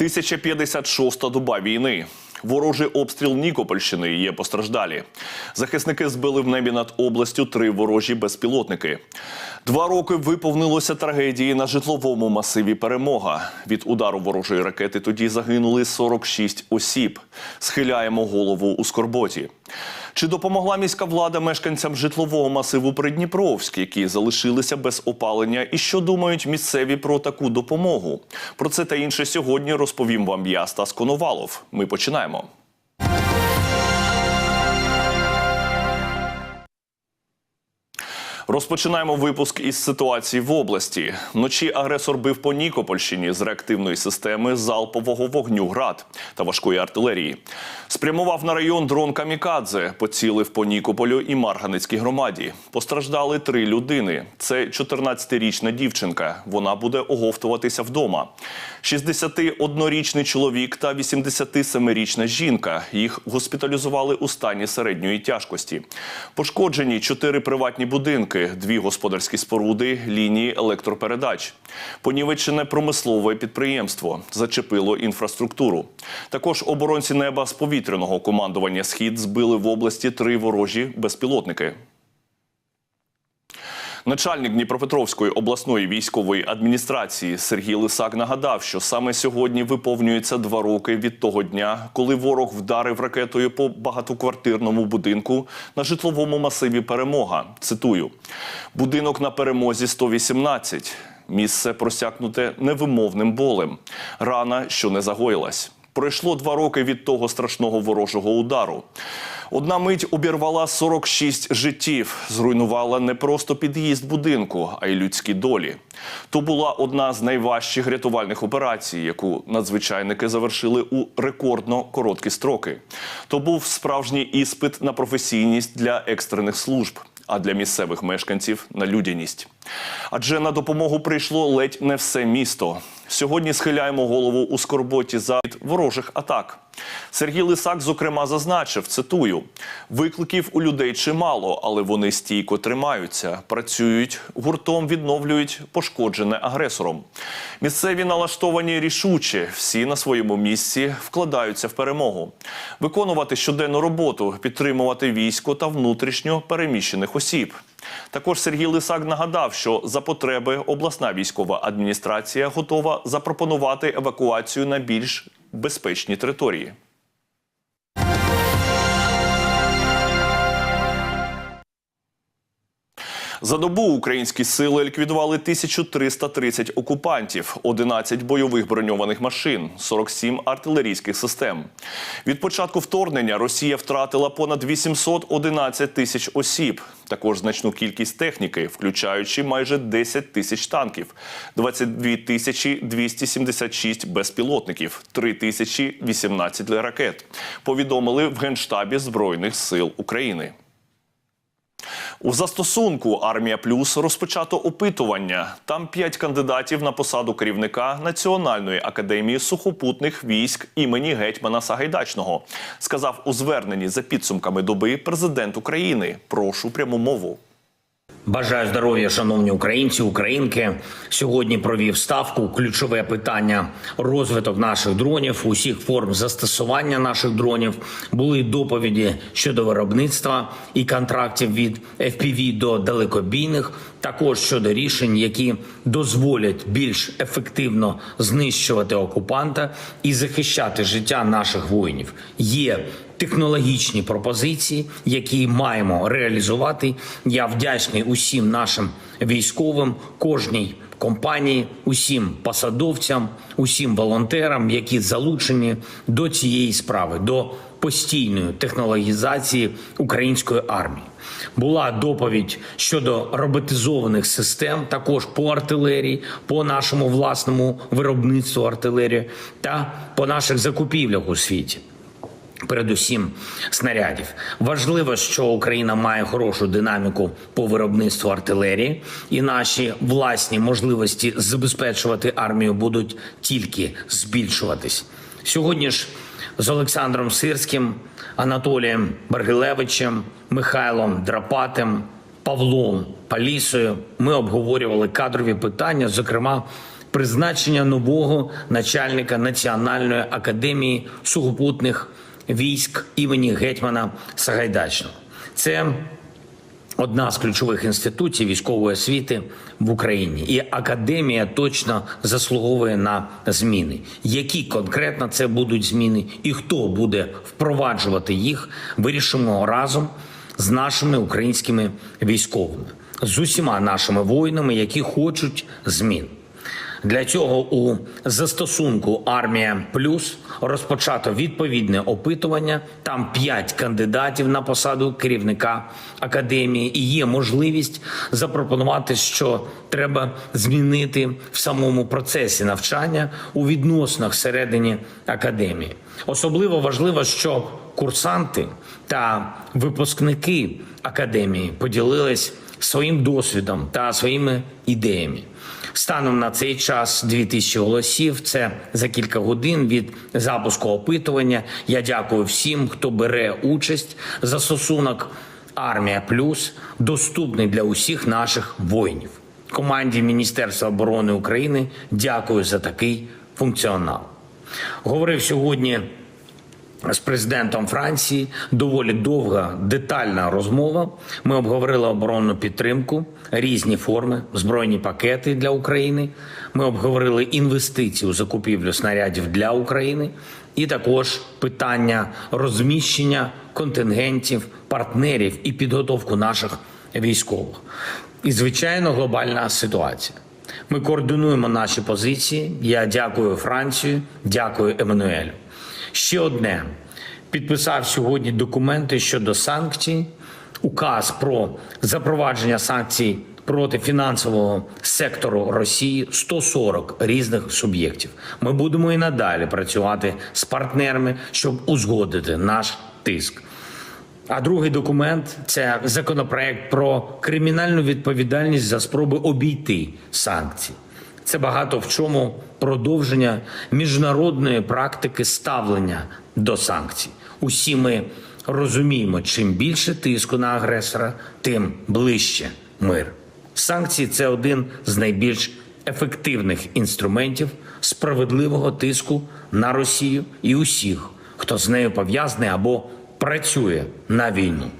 1056-та доба війни. Ворожий обстріл Нікопольщини є постраждалі. Захисники збили в небі над областю три ворожі безпілотники. Два роки виповнилося трагедії на житловому масиві Перемога. Від удару ворожої ракети тоді загинули 46 осіб. Схиляємо голову у скорботі. Чи допомогла міська влада мешканцям житлового масиву Придніпровськ, які залишилися без опалення, і що думають місцеві про таку допомогу? Про це та інше сьогодні розповім вам я, Стас Коновалов. Ми починаємо. Розпочинаємо випуск із ситуації в області. Вночі агресор бив по Нікопольщині з реактивної системи залпового вогню град та важкої артилерії. Спрямував на район дрон Камікадзе, поцілив по Нікополю і Марганецькій громаді. Постраждали три людини. Це 14-річна дівчинка. Вона буде оговтуватися вдома. 61-річний чоловік та 87-річна жінка. Їх госпіталізували у стані середньої тяжкості. Пошкоджені чотири приватні будинки, дві господарські споруди, лінії електропередач. Понівечене промислове підприємство зачепило інфраструктуру. Також оборонці неба з повітряного командування Схід збили в області три ворожі безпілотники. Начальник Дніпропетровської обласної військової адміністрації Сергій Лисак нагадав, що саме сьогодні виповнюється два роки від того дня, коли ворог вдарив ракетою по багатоквартирному будинку на житловому масиві Перемога. Цитую: будинок на перемозі 118. Місце просякнуте невимовним болем. Рана, що не загоїлась. Пройшло два роки від того страшного ворожого удару. Одна мить обірвала 46 життів, зруйнувала не просто під'їзд будинку, а й людські долі. То була одна з найважчих рятувальних операцій, яку надзвичайники завершили у рекордно короткі строки. То був справжній іспит на професійність для екстрених служб. А для місцевих мешканців на людяність. Адже на допомогу прийшло ледь не все місто. Сьогодні схиляємо голову у скорботі за ворожих атак. Сергій Лисак, зокрема, зазначив: цитую: викликів у людей чимало, але вони стійко тримаються, працюють гуртом, відновлюють пошкоджене агресором. Місцеві налаштовані рішуче, всі на своєму місці вкладаються в перемогу, виконувати щоденну роботу, підтримувати військо та внутрішньо переміщених осіб. Також Сергій Лисак нагадав, що за потреби обласна військова адміністрація готова запропонувати евакуацію на більш безпечні території. За добу українські сили ліквідували 1330 окупантів, 11 бойових броньованих машин, 47 артилерійських систем. Від початку вторгнення Росія втратила понад 811 тисяч осіб. Також значну кількість техніки, включаючи майже 10 тисяч танків, 22 тисячі 276 безпілотників, 3 тисячі 18 ракет. Повідомили в Генштабі Збройних сил України. У застосунку Армія Плюс розпочато опитування. Там п'ять кандидатів на посаду керівника Національної академії сухопутних військ імені гетьмана Сагайдачного. Сказав у зверненні за підсумками доби президент України. Прошу пряму мову. Бажаю здоров'я, шановні українці, українки. Сьогодні провів ставку. Ключове питання розвиток наших дронів, усіх форм застосування наших дронів. Були доповіді щодо виробництва і контрактів від FPV до далекобійних. Також щодо рішень, які дозволять більш ефективно знищувати окупанта і захищати життя наших воїнів. Є технологічні пропозиції, які маємо реалізувати. Я вдячний усім нашим військовим, кожній компанії, усім посадовцям, усім волонтерам, які залучені до цієї справи, до постійної технологізації української армії. Була доповідь щодо роботизованих систем, також по артилерії, по нашому власному виробництву артилерії та по наших закупівлях у світі. Передусім снарядів важливо, що Україна має хорошу динаміку по виробництву артилерії, і наші власні можливості забезпечувати армію будуть тільки збільшуватись. Сьогодні ж з Олександром Сирським, Анатолієм Бергилевичем, Михайлом Драпатим, Павлом Палісою ми обговорювали кадрові питання, зокрема призначення нового начальника Національної академії сухопутних військ імені гетьмана Сагайдачного. Це одна з ключових інституцій військової освіти в Україні. І академія точно заслуговує на зміни. Які конкретно це будуть зміни, і хто буде впроваджувати їх, вирішимо разом з нашими українськими військовими, з усіма нашими воїнами, які хочуть змін. Для цього у застосунку Армія Плюс розпочато відповідне опитування. Там п'ять кандидатів на посаду керівника академії, і є можливість запропонувати, що треба змінити в самому процесі навчання у відносинах всередині академії. Особливо важливо, що курсанти та випускники академії поділились своїм досвідом та своїми ідеями. Станом на цей час 2000 голосів. Це за кілька годин від запуску опитування. Я дякую всім, хто бере участь. Застосунок Армія Плюс доступний для усіх наших воїнів. Команді Міністерства оборони України дякую за такий функціонал. Говорив сьогодні з президентом Франції доволі довга детальна розмова. Ми обговорили оборонну підтримку, різні форми, збройні пакети для України. Ми обговорили інвестиції у закупівлю снарядів для України, і також питання розміщення контингентів, партнерів і підготовку наших військових. І звичайно, глобальна ситуація. Ми координуємо наші позиції. Я дякую Франції, дякую Еммануелю. Ще одне підписав сьогодні документи щодо санкцій, указ про запровадження санкцій проти фінансового сектору Росії 140 різних суб'єктів. Ми будемо і надалі працювати з партнерами, щоб узгодити наш тиск. А другий документ це законопроект про кримінальну відповідальність за спроби обійти санкції. Це багато в чому продовження міжнародної практики ставлення до санкцій. Усі ми розуміємо, чим більше тиску на агресора, тим ближче мир. Санкції це один з найбільш ефективних інструментів справедливого тиску на Росію і усіх, хто з нею пов'язаний або працює на війну.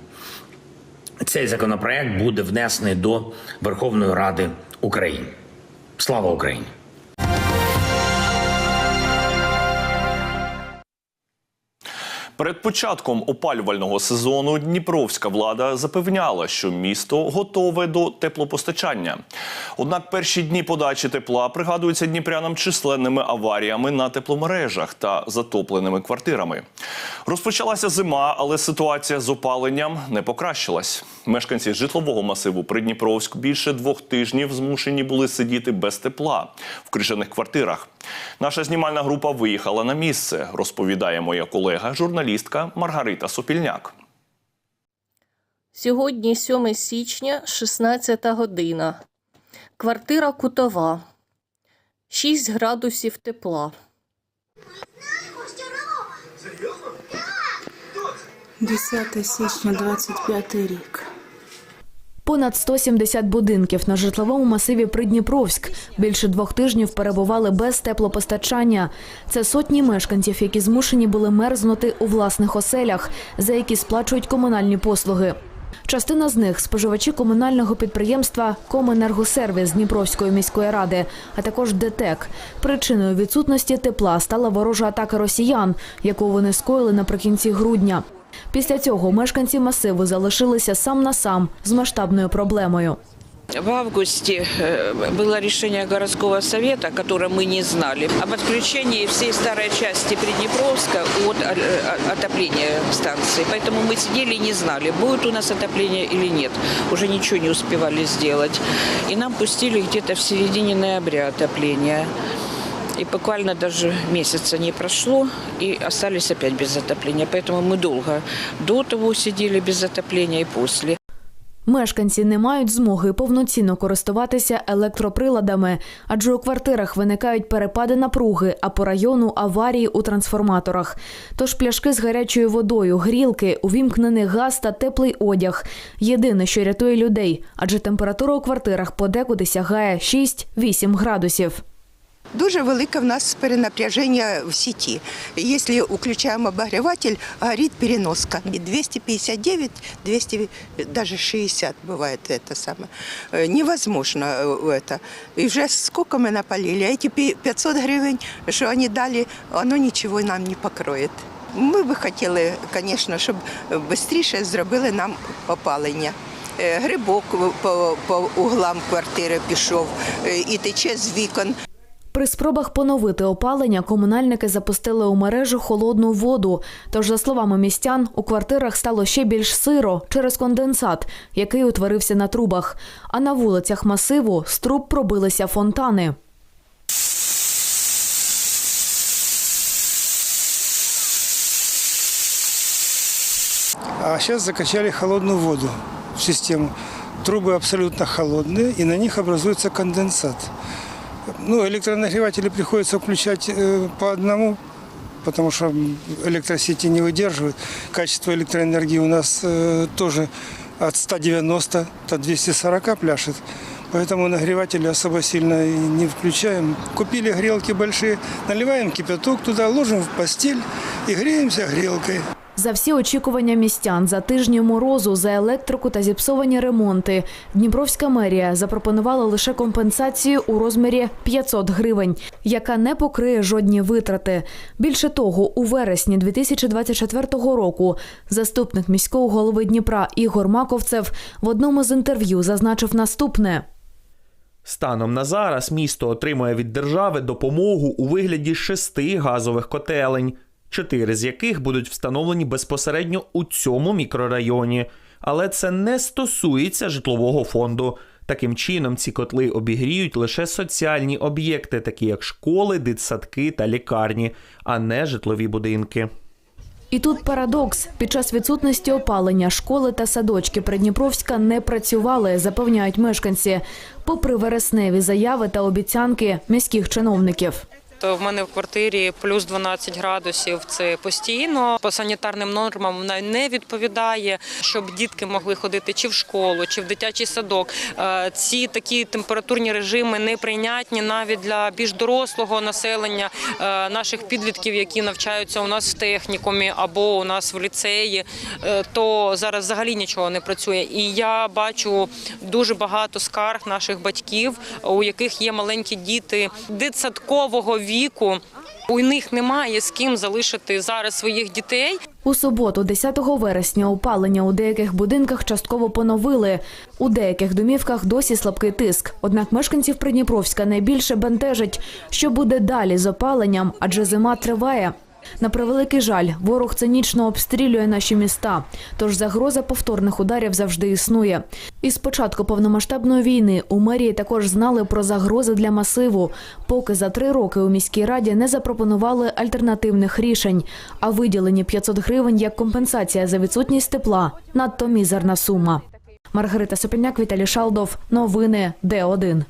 Цей законопроект буде внесений до Верховної Ради України. Слава Україні! Перед початком опалювального сезону Дніпровська влада запевняла, що місто готове до теплопостачання. Однак перші дні подачі тепла пригадуються дніпрянам численними аваріями на тепломережах та затопленими квартирами. Розпочалася зима, але ситуація з опаленням не покращилась. Мешканці житлового масиву Придніпровськ більше двох тижнів змушені були сидіти без тепла в крижаних квартирах. Наша знімальна група виїхала на місце, розповідає моя колега, журналістка Маргарита Супільняк. Сьогодні 7 січня, 16 година. Квартира кутова. 6 градусів тепла. 10 січня 25 рік. Понад 170 будинків на житловому масиві Придніпровськ більше двох тижнів перебували без теплопостачання. Це сотні мешканців, які змушені були мерзнути у власних оселях, за які сплачують комунальні послуги. Частина з них споживачі комунального підприємства Коменергосервіс Дніпровської міської ради, а також ДТЕК. Причиною відсутності тепла стала ворожа атака росіян, яку вони скоїли наприкінці грудня. Після цього мешканці масиву залишилися сам на сам з масштабною проблемою. В августе э, было решение городского совета, которое мы не знали, об отключении всей старой части Приднепровска от э, э, отопления станции. Поэтому мы сидели и не знали, будет у нас отопление или нет. Уже ничего не успевали сделать. И нам пустили где-то в середине ноября отопление. И буквально даже месяца не прошло, и остались опять без отопления. Поэтому мы долго до того сидели без отопления и после. Мешканці не мають змоги повноцінно користуватися електроприладами, адже у квартирах виникають перепади напруги, а по району аварії у трансформаторах. Тож пляшки з гарячою водою, грілки, увімкнений газ та теплий одяг єдине, що рятує людей, адже температура у квартирах подекуди сягає 6-8 градусів. Дуже велике в нас перенапряження в сети. Якщо включаємо обогріватель, горить переноска. І 259, 200, даже 60 бывает это самое. Э, Невозможно э, это. И уже сколько мы напалили, а эти пи- 500 гривень, що вони дали, воно нічого нам не покроє. Ми би хотіли, звісно, щоб швидше зробили нам опалення. Е, Грибок по, по углам квартири пішов е, і тече з вікон. При спробах поновити опалення комунальники запустили у мережу холодну воду. Тож, за словами містян, у квартирах стало ще більш сиро через конденсат, який утворився на трубах. А на вулицях масиву з труб пробилися фонтани. А сейчас закачали холодную воду в систему. Трубы абсолютно холодные, и на них образуется конденсат. Ну, электронагреватели приходится включать э, по одному, потому что электросети не выдерживают. Качество электроэнергии у нас э, тоже от 190 до 240 пляшет. Поэтому нагреватели особо сильно не включаем. Купили грелки большие, наливаем кипяток туда, ложим в постель и греемся грелкой. За всі очікування містян, за тижні морозу, за електрику та зіпсовані ремонти, Дніпровська мерія запропонувала лише компенсацію у розмірі 500 гривень, яка не покриє жодні витрати. Більше того, у вересні 2024 року заступник міського голови Дніпра Ігор Маковцев в одному з інтерв'ю зазначив наступне. Станом на зараз місто отримує від держави допомогу у вигляді шести газових котелень, чотири з яких будуть встановлені безпосередньо у цьому мікрорайоні. Але це не стосується житлового фонду. Таким чином, ці котли обігріють лише соціальні об'єкти, такі як школи, дитсадки та лікарні, а не житлові будинки. І тут парадокс. Під час відсутності опалення школи та садочки Придніпровська не працювали, запевняють мешканці, попри вересневі заяви та обіцянки міських чиновників. То в мене в квартирі плюс 12 градусів. Це постійно по санітарним нормам вона не відповідає, щоб дітки могли ходити чи в школу, чи в дитячий садок. Е, Ці такі температурні режими неприйнятні навіть для більш дорослого населення е, наших підлітків, які навчаються у нас в технікумі або у нас в ліцеї. Е, То зараз взагалі нічого не працює. І я бачу дуже багато скарг наших батьків, у яких є маленькі діти дитсадкового віку. У них немає з ким залишити зараз своїх дітей. У суботу, 10 вересня, опалення у деяких будинках частково поновили. У деяких домівках досі слабкий тиск. Однак мешканців Придніпровська найбільше бентежить, що буде далі з опаленням, адже зима триває. На превеликий жаль, ворог цинічно обстрілює наші міста, тож загроза повторних ударів завжди існує. І з початку повномасштабної війни у мерії також знали про загрози для масиву, поки за три роки у міській раді не запропонували альтернативних рішень, а виділені 500 гривень як компенсація за відсутність тепла надто мізерна сума. Маргарита Сопільняк, Віталій Шалдов. Новини Д1.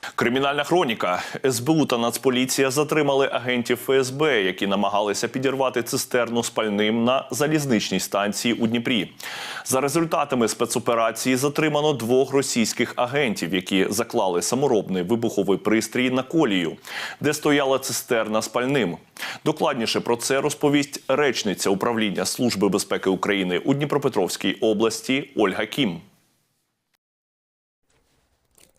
Кримінальна хроніка СБУ та Нацполіція затримали агентів ФСБ, які намагалися підірвати цистерну з пальним на залізничній станції у Дніпрі. За результатами спецоперації затримано двох російських агентів, які заклали саморобний вибуховий пристрій на колію, де стояла цистерна з пальним. Докладніше про це розповість речниця управління Служби безпеки України у Дніпропетровській області Ольга Кім.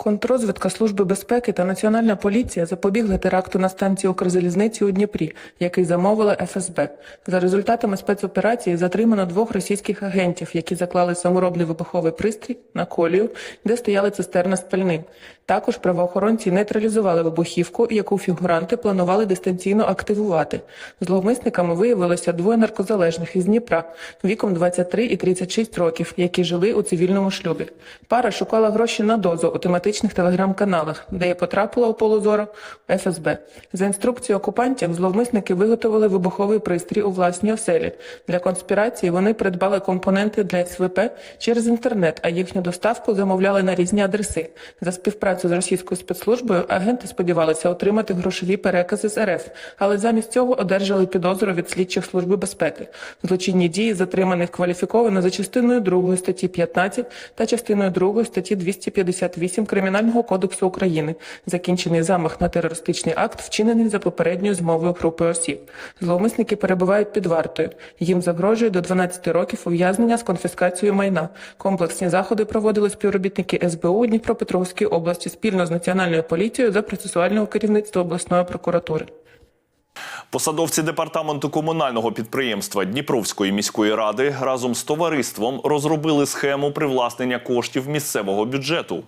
Контррозвідка Служби безпеки та Національна поліція запобігли теракту на станції Укрзалізниці у Дніпрі, який замовила ФСБ. За результатами спецоперації затримано двох російських агентів, які заклали саморобний вибуховий пристрій на колію, де стояли цистерна з пальним. Також правоохоронці нейтралізували вибухівку, яку фігуранти планували дистанційно активувати. Зловмисниками виявилося двоє наркозалежних із Дніпра віком 23 і 36 років, які жили у цивільному шлюбі. Пара шукала гроші на дозу у тематичних телеграм-каналах, де і потрапила у поле зору ФСБ. За інструкцією окупантів, зловмисники виготовили вибуховий пристрій у власній оселі. Для конспірації вони придбали компоненти для СВП через інтернет, а їхню доставку замовляли на різні адреси. За співпрацю з російською спецслужбою агенти сподівалися отримати грошові перекази з РФ, але замість цього одержали підозру від слідчих служби безпеки. Злочинні дії затриманих кваліфіковано за частиною 2 статті 15 та частиною 2 статті 258 Кримінального Кримінального кодексу України, закінчений замах на терористичний акт, вчинений за попередньою змовою групи осіб. Зловмисники перебувають під вартою. Їм загрожує до 12 років ув'язнення з конфіскацією майна. Комплексні заходи проводили співробітники СБУ Дніпропетровської області спільно з Національною поліцією за процесуального керівництва обласної прокуратури. Посадовці департаменту комунального підприємства Дніпровської міської ради разом з товариством розробили схему привласнення коштів місцевого бюджету.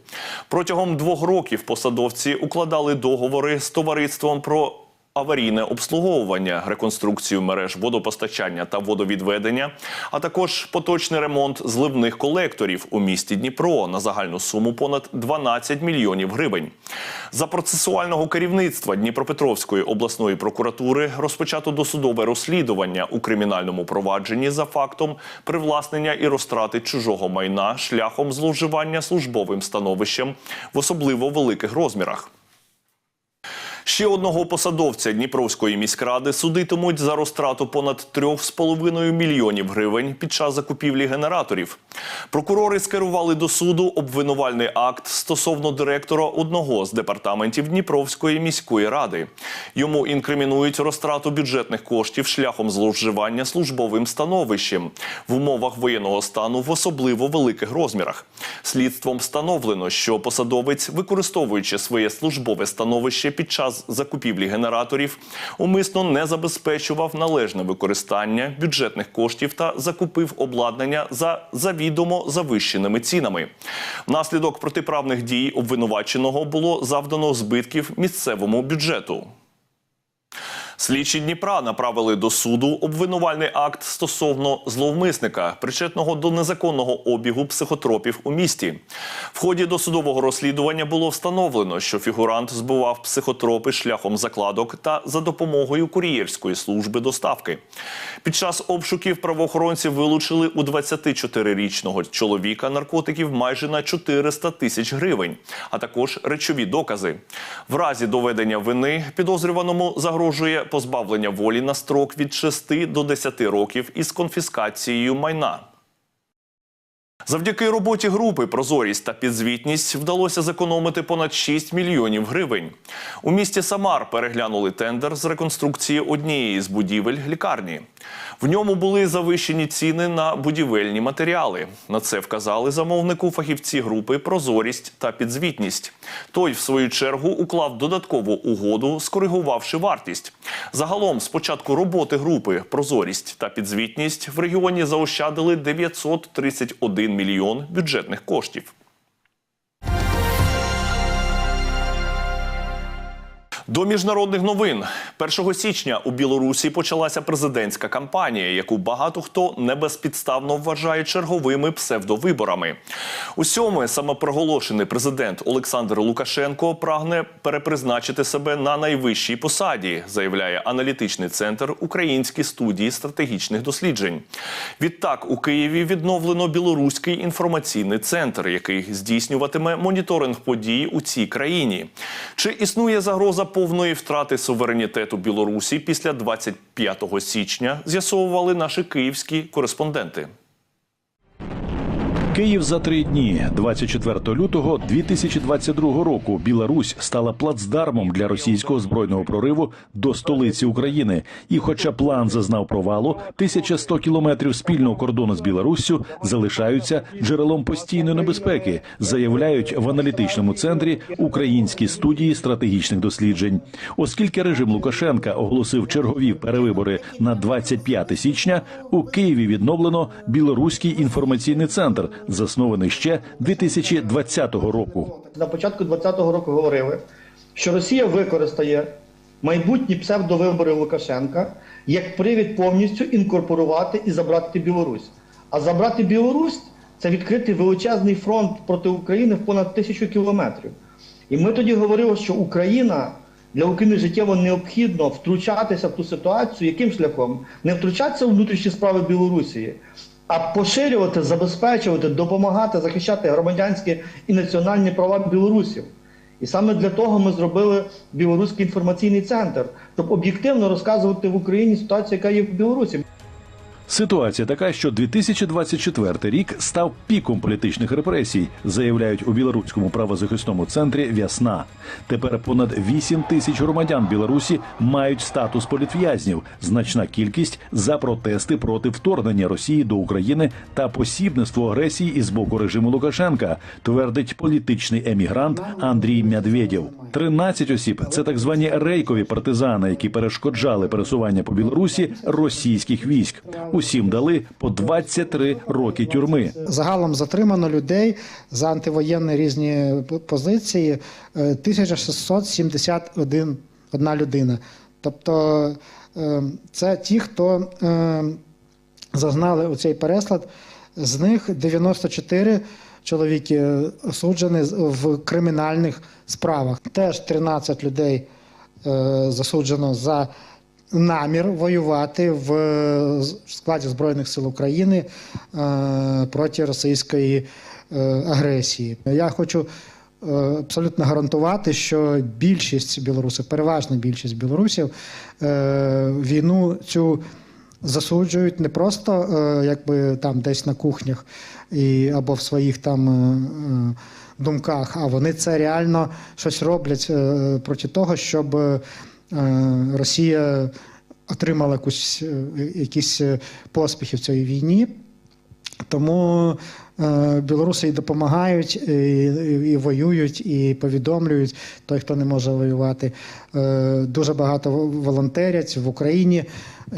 Протягом двох років посадовці укладали договори з товариством про. Аварійне обслуговування, реконструкцію мереж водопостачання та водовідведення, а також поточний ремонт зливних колекторів у місті Дніпро на загальну суму понад 12 мільйонів гривень. За процесуального керівництва Дніпропетровської обласної прокуратури розпочато досудове розслідування у кримінальному провадженні за фактом привласнення і розтрати чужого майна шляхом зловживання службовим становищем в особливо великих розмірах. Ще одного посадовця Дніпровської міськради судитимуть за розтрату понад 3,5 мільйонів гривень під час закупівлі генераторів. Прокурори скерували до суду обвинувальний акт стосовно директора одного з департаментів Дніпровської міської ради. Йому інкримінують розтрату бюджетних коштів шляхом зловживання службовим становищем в умовах воєнного стану в особливо великих розмірах. Слідством встановлено, що посадовець, використовуючи своє службове становище під час закупівлі генераторів, умисно не забезпечував належне використання бюджетних коштів та закупив обладнання за завідомо завищеними цінами. Внаслідок протиправних дій обвинуваченого було завдано збитків місцевому бюджету. Слідчі Дніпра направили до суду обвинувальний акт стосовно зловмисника, причетного до незаконного обігу психотропів у місті. В ході досудового розслідування було встановлено, що фігурант збував психотропи шляхом закладок та за допомогою кур'єрської служби доставки. Під час обшуків правоохоронці вилучили у 24-річного чоловіка наркотиків майже на 400 тисяч гривень, а також речові докази. В разі доведення вини підозрюваному загрожує позбавлення волі на строк від 6 до 10 років із конфіскацією майна. Завдяки роботі групи Прозорість та підзвітність вдалося зекономити понад 6 мільйонів гривень. У місті Самар переглянули тендер з реконструкції однієї з будівель лікарні. В ньому були завищені ціни на будівельні матеріали. На це вказали замовнику фахівці групи Прозорість та підзвітність. Той, в свою чергу, уклав додаткову угоду, скоригувавши вартість. Загалом, з початку роботи групи Прозорість та підзвітність в регіоні заощадили 931 мільйон бюджетних коштів. До міжнародних новин 1 січня у Білорусі почалася президентська кампанія, яку багато хто не безпідставно вважає черговими псевдовиборами. У сьоме самопроголошений президент Олександр Лукашенко прагне перепризначити себе на найвищій посаді, заявляє аналітичний центр Українські студії стратегічних досліджень. Відтак у Києві відновлено білоруський інформаційний центр, який здійснюватиме моніторинг подій у цій країні. Чи існує загроза повної втрати суверенітету Білорусі після 25 січня? З'ясовували наші київські кореспонденти. Київ за три дні, 24 лютого 2022 року. Білорусь стала плацдармом для російського збройного прориву до столиці України. І, хоча план зазнав провалу, 1100 кілометрів спільного кордону з Білоруссю залишаються джерелом постійної небезпеки, заявляють в аналітичному центрі українські студії стратегічних досліджень. Оскільки режим Лукашенка оголосив чергові перевибори на 25 січня, у Києві відновлено білоруський інформаційний центр заснований ще 2020 року. На початку 2020 року говорили, що Росія використає майбутні псевдовибори Лукашенка як привід повністю інкорпорувати і забрати Білорусь. А забрати Білорусь це відкрити величезний фронт проти України в понад тисячу кілометрів. І ми тоді говорили, що Україна для України життєво необхідно втручатися в ту ситуацію, яким шляхом не втручатися у внутрішні справи Білорусі, а поширювати, забезпечувати, допомагати захищати громадянські і національні права білорусів. І саме для того ми зробили білоруський інформаційний центр, щоб об'єктивно розказувати в Україні ситуацію, яка є в Білорусі. Ситуація така, що 2024 рік став піком політичних репресій, заявляють у білоруському правозахисному центрі Вясна. Тепер понад 8 тисяч громадян Білорусі мають статус політв'язнів, значна кількість за протести проти вторгнення Росії до України та посібництво агресії із боку режиму Лукашенка, твердить політичний емігрант Андрій Медведєв. 13 осіб це так звані рейкові партизани, які перешкоджали пересування по Білорусі російських військ. Усім дали по 23 роки тюрми. Загалом затримано людей за антивоєнні різні позиції е, 1671 одна людина. Тобто е, це ті, хто е, зазнали оцей переслад, з них 94 чоловіки осуджені в кримінальних справах. Теж 13 людей е, засуджено за намір воювати в складі Збройних сил України е, проти російської е, агресії. Я хочу е, абсолютно гарантувати, що більшість білорусів, переважна більшість білорусів, війну цю засуджують не просто якби там десь на кухнях і або в своїх там думках, а вони це реально щось роблять проти того, щоб Росія отримала якусь, е, якісь е, поспіхи в цій війні. Тому е, білоруси і допомагають, і, і, воюють, і повідомлюють той, хто не може воювати. Е, дуже багато волонтерять в Україні.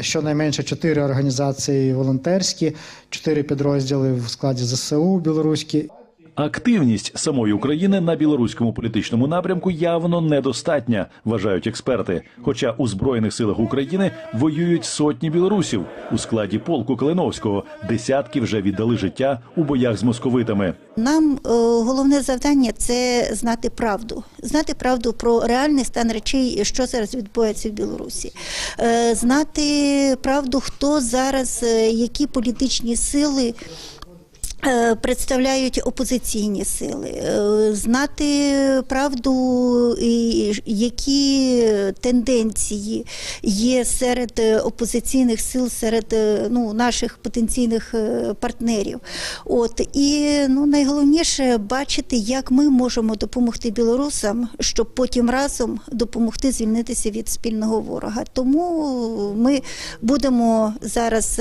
Щонайменше чотири організації волонтерські, чотири підрозділи в складі ЗСУ білоруські. Активність самої України на білоруському політичному напрямку явно недостатня, вважають експерти. Хоча у збройних силах України воюють сотні білорусів у складі полку Калиновського. Десятки вже віддали життя у боях з московитами. Нам е, головне завдання це знати правду, знати правду про реальний стан речей, що зараз відбувається в Білорусі, Е, знати правду, хто зараз, е, які політичні сили. Е, Представляють опозиційні сили, Е, знати правду, які тенденції є серед опозиційних сил, серед е, ну, наших потенційних партнерів. От і ну найголовніше бачити, як ми можемо допомогти білорусам, щоб потім разом допомогти звільнитися від спільного ворога. Тому ми будемо зараз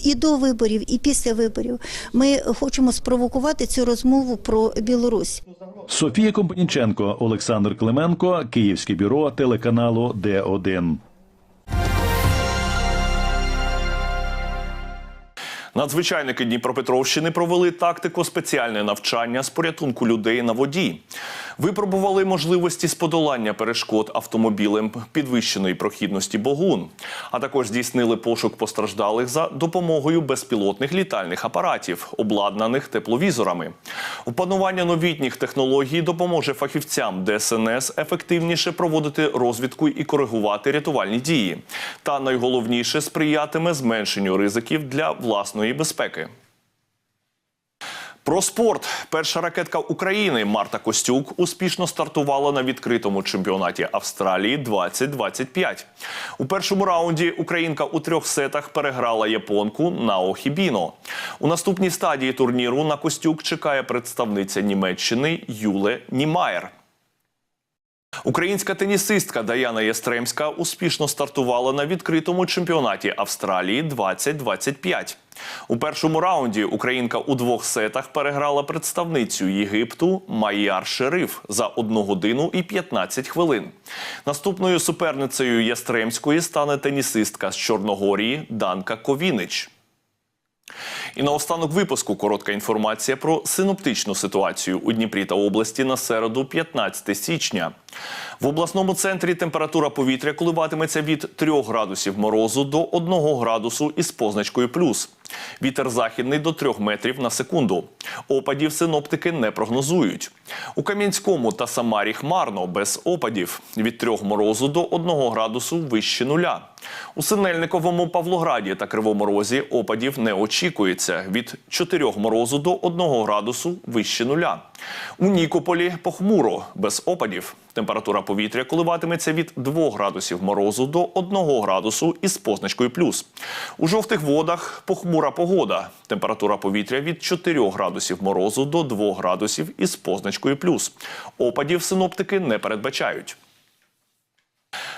і до виборів, і після виборів. Ми хочемо спровокувати цю розмову про Білорусь. Софія Компаніченко, Олександр Клименко, Київське бюро телеканалу Д1. Надзвичайники Дніпропетровщини провели тактику спеціальне навчання з порятунку людей на воді. Випробували можливості з подолання перешкод автомобілем підвищеної прохідності Богун, а також здійснили пошук постраждалих за допомогою безпілотних літальних апаратів, обладнаних тепловізорами. Опанування новітніх технологій допоможе фахівцям ДСНС ефективніше проводити розвідку і коригувати рятувальні дії. Та найголовніше сприятиме зменшенню ризиків для власної безпеки. Про спорт. Перша ракетка України Марта Костюк успішно стартувала на відкритому чемпіонаті Австралії 2025. У першому раунді українка у трьох сетах переграла японку Нао Хібіно. У наступній стадії турніру на Костюк чекає представниця Німеччини Юле Німаєр. Українська тенісистка Даяна Єстремська успішно стартувала на відкритому чемпіонаті Австралії 2025. У першому раунді українка у двох сетах переграла представницю Єгипту Майяр Шериф за 1 годину і 15 хвилин. Наступною суперницею Ястремської стане тенісистка з Чорногорії Данка Ковінич. І наостанок випуску коротка інформація про синоптичну ситуацію у Дніпрі та області на середу, 15 січня. В обласному центрі температура повітря коливатиметься від 3 градусів морозу до 1 градусу із позначкою плюс. Вітер західний до 3 метрів на секунду. Опадів синоптики не прогнозують. У Кам'янському та Самарі хмарно, без опадів. Від 3 морозу до 1 градусу вище нуля. У Синельниковому Павлограді та Кривому Розі опадів не очікується. Очікується від 4 морозу до 1 градусу вище нуля. У Нікополі похмуро, без опадів. Температура повітря коливатиметься від 2 градусів морозу до 1 градусу із позначкою плюс. У жовтих водах похмура погода. Температура повітря від 4 градусів морозу до 2 градусів із позначкою плюс. Опадів синоптики не передбачають.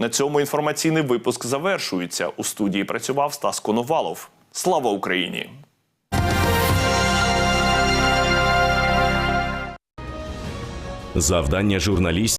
На цьому інформаційний випуск завершується. У студії працював Стас Коновалов. Слава Україні! Завдання журналістів